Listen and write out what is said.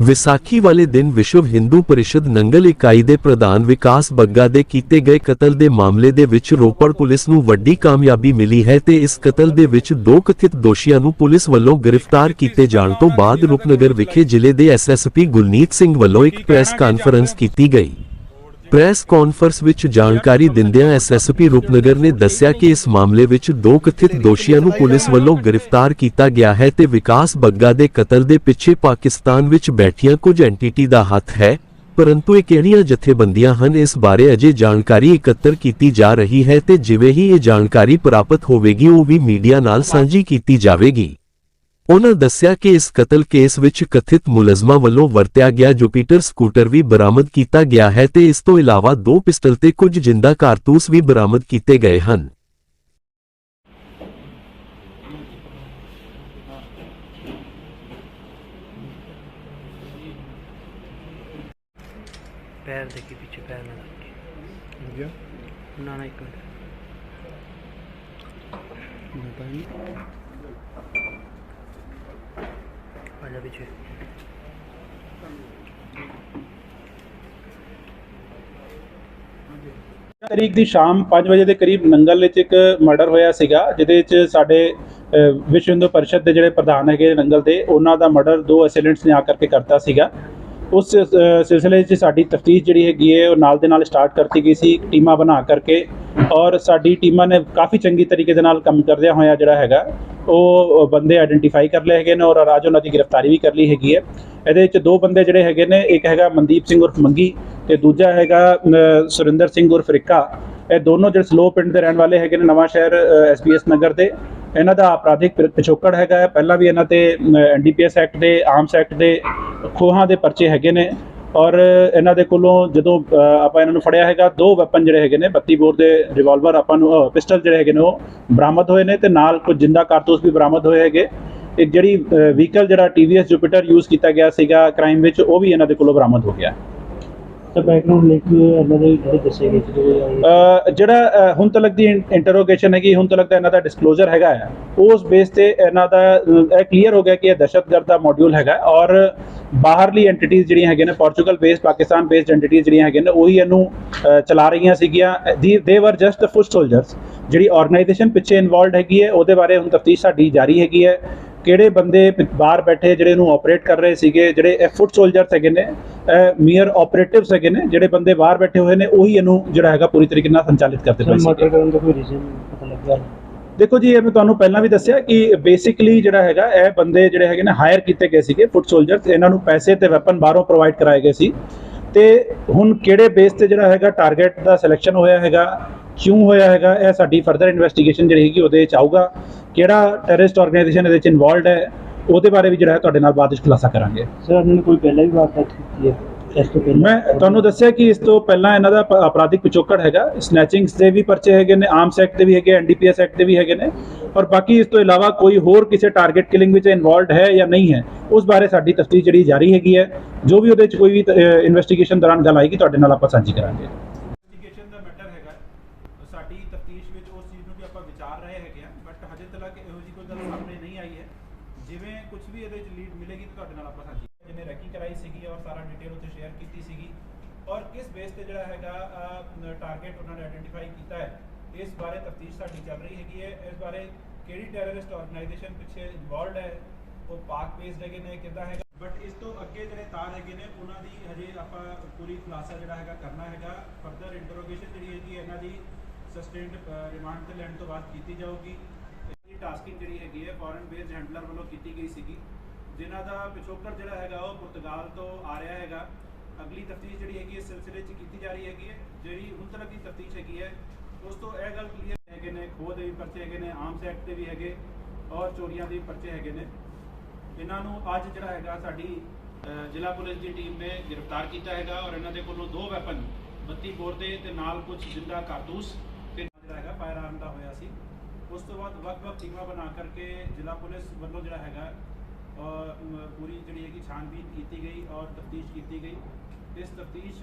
ਵਿਸਾਖੀ ਵਾਲੇ ਦਿਨ ਵਿਸ਼ਵ ਹਿੰਦੂ ਪਰਿਸ਼ਦ ਨੰਗਲ ਇਕਾਈ ਦੇ ਪ੍ਰਧਾਨ ਵਿਕਾਸ ਬੱਗਾ ਦੇ ਕੀਤੇ ਗਏ ਕਤਲ ਦੇ ਮਾਮਲੇ ਦੇ ਵਿੱਚ ਰੋਪੜ ਪੁਲਿਸ ਨੂੰ ਵੱਡੀ ਕਾਮਯਾਬੀ ਮਿਲੀ ਹੈ ਤੇ ਇਸ ਕਤਲ ਦੇ ਵਿੱਚ ਦੋ ਕਥਿਤ ਦੋਸ਼ੀਆਂ ਨੂੰ ਪੁਲਿਸ ਵੱਲੋਂ ਗ੍ਰਿਫਤਾਰ ਕੀਤੇ ਜਾਣ ਤੋਂ ਬਾਅਦ ਰੂਪਨਗਰ ਵਿਖੇ ਜ਼ਿਲ੍ਹੇ ਦੇ ਐਸਐਸਪੀ ਗੁਰਨੀਤ ਸਿੰਘ ਵੱਲੋਂ ਇੱਕ ਪ੍ਰੈਸ ਕਾਨਫਰੰਸ ਕੀਤੀ ਗਈ। ਪ੍ਰੈਸ ਕਾਨਫਰੰਸ ਵਿੱਚ ਜਾਣਕਾਰੀ ਦਿੰਦਿਆਂ ਐਸਐਸਪੀ ਰੂਪਨਗਰ ਨੇ ਦੱਸਿਆ ਕਿ ਇਸ ਮਾਮਲੇ ਵਿੱਚ ਦੋ ਕਥਿਤ ਦੋਸ਼ੀਆਂ ਨੂੰ ਪੁਲਿਸ ਵੱਲੋਂ ਗ੍ਰਿਫਤਾਰ ਕੀਤਾ ਗਿਆ ਹੈ ਤੇ ਵਿਕਾਸ ਬੱਗਾ ਦੇ ਕਤਲ ਦੇ ਪਿੱਛੇ ਪਾਕਿਸਤਾਨ ਵਿੱਚ ਬੈਠੀਆਂ ਕੁਝ ਐਂਟੀਟੀ ਦਾ ਹੱਥ ਹੈ। ਪਰੰਤੂ ਇਹ ਕਿਹੜੀਆਂ ਜਥੇਬੰਦੀਆਂ ਹਨ ਇਸ ਬਾਰੇ ਅਜੇ ਜਾਣਕਾਰੀ ਇਕੱਤਰ ਕੀਤੀ ਜਾ ਰਹੀ ਹੈ ਤੇ ਜਿਵੇਂ ਹੀ ਇਹ ਜਾਣਕਾਰੀ ਪ੍ਰਾਪਤ ਹੋਵੇਗੀ ਉਹ ਵੀ ਮੀਡੀਆ ਨਾਲ ਸਾਂਝੀ ਕੀਤੀ ਜਾਵੇਗੀ। ਉਨ੍ਹਾਂ ਦੱਸਿਆ ਕਿ ਇਸ ਕਤਲ ਕੇਸ ਵਿੱਚ ਕਥਿਤ ਮੁਲਜ਼ਮਾਂ ਵੱਲੋਂ ਵਰਤਿਆ ਗਿਆ ਜੁਪੀਟਰ ਸਕੂਟਰ ਵੀ ਬਰਾਮਦ ਕੀਤਾ ਗਿਆ ਹੈ ਤੇ ਇਸ ਤੋਂ ਇਲਾਵਾ ਦੋ ਪਿਸਟਲ ਤੇ ਕੁਝ ਜਿੰਦਾ ਕਾਰਤੂਸ ਵੀ ਬਰਾਮਦ ਕੀਤੇ ਗਏ ਹਨ। ਪੈਰ ਦੇਖੀ ਪਿੱਛੇ ਪੈਰ ਨਾ ਲੱਗੇ ਗਿਆ ਨਾ ਨਾ ਇੱਕ ਮਿੰਟ। ਨਹੀਂ। ਆ ਜਾ ਪਿੱਛੇ। ਤਰੀਕ ਦੀ ਸ਼ਾਮ 5 ਵਜੇ ਦੇ ਕਰੀਬ ਨੰਗਲ ਵਿੱਚ ਇੱਕ ਮਰਡਰ ਹੋਇਆ ਸੀਗਾ, ਜਿਹਦੇ ਵਿੱਚ ਸਾਡੇ ਵਿਸ਼ਵ ਹਿੰਦੂ ਪਰਿਸ਼ਦ ਦੇ ਜਿਹੜੇ ਪ੍ਰਧਾਨ ਹੈਗੇ ਨੰਗਲ ਦੇ, ਉਹਨਾਂ ਦਾ ਮਰਡਰ ਦੋ ਅਸੈਲੈਂਟਸ ਨੇ ਆ ਕਰਕੇ ਕਰਤਾ ਸੀਗਾ। ਉਸ ਸਿਲਸਿਲੇ 'ਚ ਸਾਡੀ ਤਫਤੀਸ਼ ਜਿਹੜੀ ਹੈਗੀ ਹੈ, ਉਹ ਨਾਲ ਦੇ ਨਾਲ ਸਟਾਰਟ ਕਰਤੀ ਗਈ ਸੀ, ਟੀਮਾਂ ਬਣਾ ਕਰਕੇ ਔਰ ਸਾਡੀ ਟੀਮਾਂ ਨੇ ਕਾਫੀ ਚੰਗੀ ਤਰੀਕੇ ਦੇ ਨਾਲ ਕੰਮ ਕਰਦਿਆਂ ਹੋਇਆ ਜਿਹੜਾ ਹੈਗਾ, ਉਹ ਬੰਦੇ ਆਇਡੈਂਟੀਫਾਈ ਕਰ ਲਏ ਹੈਗੇ ਨੇ ਔਰ ਰਾਜ ਉਹਨਾਂ ਦੀ ਗ੍ਰਿਫਤਾਰੀ ਵੀ ਕਰ ਲਈ ਹੈਗੀ ਹੈ। ਇਹਦੇ ਵਿੱਚ ਦੋ ਬੰਦੇ ਜਿਹੜੇ ਹੈਗੇ ਨੇ, ਇੱਕ ਹੈਗਾ ਮਨਦੀਪ ਸਿੰਘ ਉਰਫ ਮੰਗੀ ਤੇ ਦੂਜਾ ਹੈਗਾ ਸੁਰਿੰਦਰ ਸਿੰਘ ਉਰਫ ਰਿੱਕਾ। ਇਹ ਦੋਨੋਂ ਜਿਹੜੇ ਸਲੋ ਪਿੰਡ ਦੇ ਰਹਿਣ ਵਾਲੇ ਹੈਗੇ ਨੇ ਨਵਾਂ ਸ਼ਹਿਰ ਐਸਪੀਐਸ ਨਗਰ ਦੇ। ਇਹਨਾਂ ਦਾ ਅਪਰਾਧਿਕ ਪਿ- ਪਿਛੋਕੜ ਹੈਗਾ ਪਹਿਲਾਂ ਵੀ ਇਹਨਾਂ ਤੇ ਐਨਡੀਪੀਐਸ ਐਕਟ ਦੇ ਆਰਮਸ ਐਕਟ ਦੇ ਖੋਹਾਂ ਦੇ ਪਰਚੇ ਹੈਗੇ ਨੇ। ਔਰ ਇਹਨਾਂ ਦੇ ਕੋਲੋਂ ਜਦੋਂ ਆਪਾਂ ਇਹਨਾਂ ਨੂੰ ਫੜਿਆ ਹੈਗਾ, ਦੋ ਵੈਪਨ ਜਿਹੜੇ ਹੈਗੇ ਨੇ 32 ਬੋਰ ਦੇ ਰਿਵਾਲਵਰ ਆਪਾਂ ਨੂੰ ਪਿਸਟਲ ਜਿਹੜੇ ਹੈਗੇ ਨੇ, ਉਹ ਬਰਾਮਦ ਹੋਏ ਨੇ ਤੇ ਨਾਲ ਕੁਝ ਜਿੰਦਾ ਕਾਰਤੂਸ ਵੀ ਬਰਾਮਦ ਹੋਏ ਹੈਗੇ। ਇੱਕ ਜਿਹੜੀ ਵਹੀਕਲ ਜਿਹੜਾ TVS ਜੁਪੀਟਰ ਯੂਜ਼ ਕੀਤਾ ਗਿਆ ਸੀਗਾ ਕ੍ਰਾਈਮ ਵਿੱਚ, ਉਹ ਵੀ ਇਹਨਾਂ ਦੇ ਕੋਲੋਂ ਬਰਾਮਦ ਹੋ ਗਿਆ। ਤਾਂ ਬੈਕਗ੍ਰਾਉਂਡ ਲਿੰਕ ਇਹਨਾਂ ਦੇ ਜਿਹੜੇ ਦੱਸੇ ਗਏ ਜਿਹੜੇ ਜਿਹੜਾ ਅ, ਹੁਣ ਤੱਕ ਦੀ ਇੰਟਰੋਗੇਸ਼ਨ ਹੈਗੀ ਹੁਣ ਤੱਕ ਦਾ ਇਹਨਾਂ ਦਾ ਡਿਸਕਲੋਜ਼ਰ ਹੈਗਾ ਹੈ ਉਸ ਬੇਸ ਤੇ ਇਹਨਾਂ ਦਾ ਇਹ ਕਲੀਅਰ ਹੋ ਗਿਆ ਕਿ ਇਹ ਦਹਿਸ਼ਤਗਰਦ ਦਾ ਮੋਡਿਊਲ ਹੈਗਾ ਔਰ ਬਾਹਰਲੀ ਐਂਟੀਟੀਜ਼ ਜਿਹੜੀਆਂ ਹੈਗੀਆਂ ਨੇ Portugal based Pakistan based entities ਜਿਹੜੀਆਂ ਹੈਗੀਆਂ ਨੇ ਉਹੀ ਇਹਨੂੰ ਚਲਾ ਰਹੀਆਂ ਸੀਗੀਆਂ। ਦੀ ਦੇ ਵਰ ਜਸਟ ਫੁੱਟ ਸੋਲਜਰਸ ਜਿਹੜੀ ਆਰਗੇਨਾਈਜੇਸ਼ਨ ਪਿੱਛੇ ਇਨਵੋਲਡ ਹੈਗੀ ਹੈ ਉਹਦੇ ਬਾਰੇ ਹੁਣ ਤਫਤੀਸ਼ ਸਾਡੀ ਜਾਰੀ ਹੈਗੀ ਹੈ। ਕਿਹੜੇ ਬੰਦੇ ਬਾਹਰ ਬੈਠੇ ਜਿਹੜੇ ਇਹਨੂੰ ਆਪਰੇਟ ਕਰ ਰਹੇ ਸੀਗੇ ਜਿਹੜੇ ਇਹ ਫੁੱਟ ਸੋਲਜਰਸ ਹੈਗੇ ਨੇ ਮੀਅਰ ਆਪਰੇਟਿਵਸ ਹੈਗੇ ਨੇ ਜਿਹੜੇ ਬੰਦੇ ਬਾਹਰ ਬੈਠੇ ਹੋਏ ਨੇ ਉਹੀ ਇਹਨੂੰ ਜਿਹੜਾ ਹੈਗਾ ਪੂਰੀ ਤਰੀਕੇ ਨਾਲ ਸੰਚਾਲਿਤ ਕਰਦੇ ਪਏ ਮਰਡਰ ਸੀਗੇ। ਕਰਨ ਦਾ ਕੋਈ ਰੀਜ਼ਨ ਪਤਾ ਲੱਗਿਆ ਦੇਖੋ ਜੀ ਇਹ ਮੈਂ ਤੁਹਾਨੂੰ ਪਹਿਲਾਂ ਵੀ ਦੱਸਿਆ ਕਿ ਬੇਸਿਕਲੀ ਜਿਹੜਾ ਹੈਗਾ ਇਹ ਬੰਦੇ ਜਿਹੜੇ ਹੈਗੇ ਨੇ ਹਾਇਰ ਕੀਤੇ ਗਏ ਸੀਗੇ ਫੁੱਟ ਸੋਲਜਰਸ ਇਹਨਾਂ ਨੂੰ ਪੈਸੇ ਤੇ ਵੈਪਨ ਬਾਹਰੋਂ ਪ੍ਰੋਵਾਈਡ ਕਰਾਏ ਗਏ ਸੀ। ਤੇ ਹੁਣ ਕਿਹੜੇ ਬੇਸ ਤੇ ਜਿਹੜਾ ਹੈਗਾ ਟਾਰਗੇਟ ਦਾ ਸਿਲੈਕਸ਼ਨ ਹੋਇਆ ਹੈਗਾ ਕਿਉਂ ਹੋਇਆ ਹੈਗਾ ਇਹ ਸਾਡੀ ਫਰਦਰ ਇਨਵੈਸਟੀਗੇਸ਼ਨ ਜਿਹੜੀ ਹੈਗੀ ਉਹਦੇ ਵਿੱਚ ਆਊਗਾ। ਕਿਹੜਾ ਟੈਰਰਿਸਟ ਆਰਗੇਨਾਈਜੇਸ਼ਨ ਇਹਦੇ ਵਿੱਚ ਇਨਵੋਲਡ ਹੈ ਉਹਦੇ ਬਾਰੇ ਵੀ ਜਿਹੜਾ ਹੈ ਤੁਹਾਡੇ ਨਾਲ ਬਾਅਦ ਵਿੱਚ ਖੁਲਾਸਾ ਕਰਾਂਗੇ। ਸਰ ਇਹਨਾਂ ਨੇ ਕੋਈ ਪਹਿਲਾਂ ਵੀ ਵਾਰਦਾਤ ਕੀਤੀ ਹੈ? ਇਸ ਤੋਂ ਪਹਿਲਾਂ? ਮੈਂ ਤੁਹਾਨੂੰ ਦੱਸਿਆ ਕਿ ਇਸ ਤੋਂ ਪਹਿਲਾਂ ਇਹਨਾਂ ਦਾ ਅਪਰਾਧਿਕ ਪਿਛੋਕੜ ਹੈਗਾ। ਸਨੈਚਿੰਗਸ ਦੇ ਵੀ ਪਰਚੇ ਹੈਗੇ ਨੇ ਆਰਮਸ ਐਕਟ ਦੇ ਵੀ ਹੈਗੇ ਐਨਡੀਪੀਐਸ ਐਕਟ ਦੇ ਵੀ ਹੈਗੇ ਨੇ। ਔਰ ਬਾਕੀ ਇਸ ਤੋਂ ਇਲਾਵਾ ਕੋਈ ਹੋਰ ਕਿਸੇ ਟਾਰਗੇਟ ਕਿਲਿੰਗ ਵਿੱਚ ਇਨਵੋਲਡ ਹੈ ਜਾਂ ਨਹੀਂ ਹੈ ਉਸ ਬਾਰੇ ਸਾਡੀ ਤਫਤੀਸ਼ ਜਿਹੜੀ ਜਾਰੀ ਹੈਗੀ ਹੈ। ਜੋ ਵੀ ਉਹਦੇ ਵਿੱਚ ਕੋਈ ਵੀ ਇਨਵੈਸਟੀਗੇਸ਼ਨ ਦੌਰਾਨ ਗੱਲ ਆਏਗੀ ਤੁਹਾਡੇ ਨਾਲ ਆਪਾਂ ਸਾਂਝੀ ਕਰਾਂਗੇ। ਇਨਵੈਸਟੀਗੇਸ਼ਨ ਦਾ ਮੈਟਰ ਹੈਗਾ। ਸਾਡੀ ਤਫਤੀਸ਼ ਵਿੱਚ ਉਸ ਚੀਜ਼ ਨੂੰ ਵੀ ਆਪਾਂ ਵਿਚਾਰ ਰਹੇ ਹੈਗੇ ਆ ਬਟ ਹਜੇ ਤੱਕ ਇਹੋ ਜਿਹੀ ਕੋਈ ਗੱਲ ਸਾਹਮਣੇ ਨਹੀਂ ਆਈ ਹੈ। ਜਿਵੇਂ ਕੁਝ ਵੀ ਇਹਦੇ ਵਿੱਚ ਲੀਡ ਮਿਲੇਗੀ ਤਾਂ ਤੁਹਾਡੇ ਨਾਲ ਆਪਾਂ ਸਾਂਝੀ ਜਿਹਨੇ ਰੈਕੀ ਕਰਾਈ ਸੀਗੀ ਔਰ ਸਾਰਾ ਡਿਟੇਲ ਉੱਤੇ ਸ਼ੇਅਰ ਕੀਤੀ ਸੀਗੀ। ਔਰ ਕਿਸ ਬੇਸ ਤੇ ਜਿਹੜਾ ਹੈਗਾ ਟਾਰਗੇਟ ਉਹਨਾਂ ਨੇ ਆਇਡੈਂਟੀਫਾਈ ਕੀਤਾ ਹੈ। ਇਸ ਬਾਰੇ ਤਫਤੀਸ਼ ਸਾਡੀ ਚੱਲ ਰਹੀ ਹੈਗੀ ਹੈ। ਇਸ ਬਾਰੇ ਕਿਹੜੀ ਟੈਰਰਿਸਟ ਆਰਗੇਨਾਈਜੇਸ਼ਨ ਪਿੱਛੇ ਇਨਵੋਲਡ ਹੈ? ਉਹ ਪਾਕ ਬੇਸਡ ਹੈਗੇ ਨੇ, ਕਿੱਦਾਂ ਹੈਗਾ? ਬਟ ਇਸ ਤੋਂ ਅੱਗੇ ਜਿਹੜੇ ਤਾਰ ਹੈਗੇ ਨੇ, ਉਹਨਾਂ ਦੀ ਹਜੇ ਆਪਾਂ ਪੂਰੀ ਖੁਲਾਸਾ ਜਿਹੜਾ ਹੈਗਾ ਕਰਨਾ ਹੈਗਾ। ਫਰਦਰ ਇੰਟਰੋਗੇਸ਼ਨ ਜਿਹੜੀ ਹੈਗੀ ਹੈ, ਇਹਨਾਂ ਦੀ ਸਸਟੇਨਡ ਰਿਮਾਂਡ ਤੇ ਲੈਣ ਤੋਂ ਬਾਅਦ ਕੀਤੀ ਜਾਊਗੀ। ਟਾਸਕਿੰਗ ਜਿਹੜੀ ਹੈਗੀ ਹੈ ਫੋਰਨ ਬੇਸਡ ਹੈਂਡਲਰ ਵੱਲੋਂ ਕੀਤੀ ਗਈ ਸੀਗੀ। ਜਿਨ੍ਹਾਂ ਦਾ ਪਿਛੋਕੜ ਜਿਹੜਾ ਹੈਗਾ, ਉਹ ਪੁਰਤਗਾਲ ਤੋਂ ਆ ਰਿਹਾ ਹੈਗਾ। ਅਗਲੀ ਤਫਤੀਸ਼ ਜਿਹੜੀ ਹੈਗੀ, ਇਸ ਸਿਲਸਿਲੇ 'ਚ ਕੀਤੀ ਜਾ ਰਹੀ ਹੈਗੀ ਹੈ। ਜਿਹੜੀ ਹੁਣ ਤੱਕ ਦੀ ਤਫਤੀਸ਼ ਹੈਗੀ ਹੈ, ਉਸ ਤੋਂ ਇਹ ਗੱਲ ਕਲੀਅਰ ਹੈਗੇ ਨੇ, ਖੋਹ ਦੇ ਵੀ ਪਰਚੇ ਹੈਗੇ ਨੇ ਆਰਮਸ ਐਕਟ ਦੇ ਵੀ ਹੈਗੇ, ਔਰ ਚੋਰੀਆਂ ਦੇ ਵੀ ਪਰਚੇ ਹੈਗੇ ਨੇ। ਇਹਨਾਂ ਨੂੰ ਅੱਜ ਜਿਹੜਾ ਹੈਗਾ, ਸਾਡੀ ਜ਼ਿਲ੍ਹਾ ਪੁਲਿਸ ਦੀ ਟੀਮ ਨੇ ਗ੍ਰਿਫਤਾਰ ਕੀਤਾ ਹੈਗਾ, ਔਰ ਇਹਨਾਂ ਦੇ ਕੋਲੋਂ ਦੋ ਵੈਪਨ 32 ਬੋਰ ਦੇ ਤੇ ਨਾਲ ਕੁਝ ਜਿੰਦਾ ਕਾਰਤੂਸ ਤੇ ਜਿਹੜਾ ਹੈਗਾ ਫਾਇਰ ਆਰਮ ਦਾ ਹੋਇਆ ਸੀ। ਉਸ ਤੋਂ ਬਾਅਦ ਵੱਖ-ਵੱਖ ਟੀਮਾਂ ਬਣਾ ਕਰਕੇ ਜ਼ਿਲ੍ਹਾ ਪੁਲਿਸ ਵੱਲੋਂ ਜਿਹੜਾ ਹੈਗਾ ਪੂਰੀ ਜਿਹੜੀ ਹੈਗੀ ਛਾਨਬੀਨ ਕੀਤੀ ਗਈ ਔਰ ਤਫਤੀਸ਼ ਕੀਤੀ ਗਈ। ਇਸ ਤਫਤੀਸ਼